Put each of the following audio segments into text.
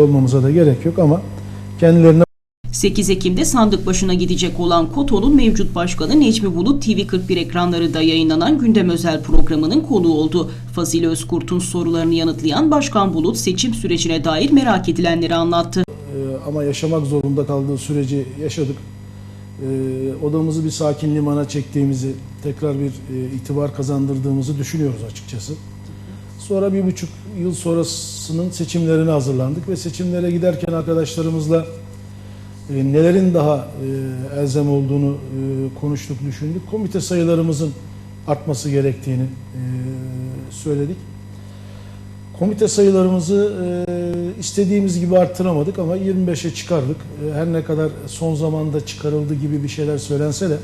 olmamıza da gerek yok ama kendilerine 8 Ekim'de sandık başına gidecek olan KOTO'nun mevcut başkanı Necmi Bulut TV41 ekranlarında yayınlanan gündem özel programının konuğu oldu. Fazil Özkurt'un sorularını yanıtlayan Başkan Bulut seçim sürecine dair merak edilenleri anlattı. Ee, ama yaşamak zorunda kaldığı süreci yaşadık. Ee, odamızı bir sakin limana çektiğimizi, tekrar bir e, itibar kazandırdığımızı düşünüyoruz açıkçası. Sonra bir buçuk yıl sonrasının seçimlerine hazırlandık ve seçimlere giderken arkadaşlarımızla e, nelerin daha e, elzem olduğunu e, konuştuk, düşündük. Komite sayılarımızın artması gerektiğini e, söyledik. Komite sayılarımızı e, istediğimiz gibi arttıramadık ama 25'e çıkardık. E, her ne kadar son zamanda çıkarıldı gibi bir şeyler söylense de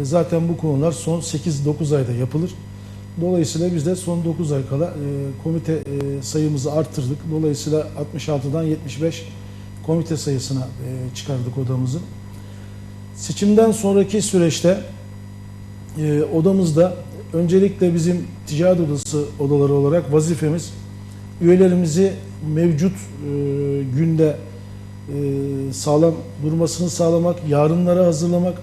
e, zaten bu konular son 8-9 ayda yapılır. Dolayısıyla biz de son 9 ay kala e, komite e, sayımızı arttırdık. Dolayısıyla 66'dan 75 komite sayısına e, çıkardık odamızı. Seçimden sonraki süreçte e, odamızda öncelikle bizim ticaret odası odaları olarak vazifemiz üyelerimizi mevcut e, günde e, sağlam durmasını sağlamak, yarınlara hazırlamak,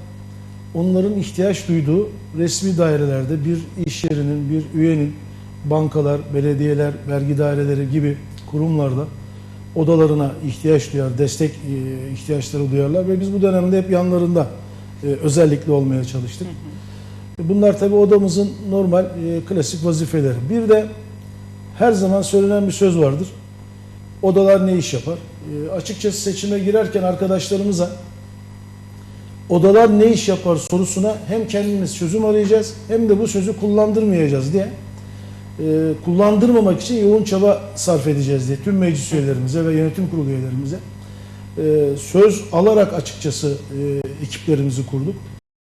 onların ihtiyaç duyduğu resmi dairelerde bir iş yerinin, bir üyenin, bankalar, belediyeler, vergi daireleri gibi kurumlarda odalarına ihtiyaç duyar, destek e, ihtiyaçları duyarlar ve biz bu dönemde hep yanlarında e, özellikle olmaya çalıştık. Bunlar tabii odamızın normal e, klasik vazifeleri. Bir de her zaman söylenen bir söz vardır. Odalar ne iş yapar? Açıkçası seçime girerken arkadaşlarımıza odalar ne iş yapar sorusuna hem kendimiz çözüm arayacağız hem de bu sözü kullandırmayacağız diye e, kullandırmamak için yoğun çaba sarf edeceğiz diye tüm meclis üyelerimize ve yönetim kurulu üyelerimize e, söz alarak açıkçası e, ekiplerimizi kurduk.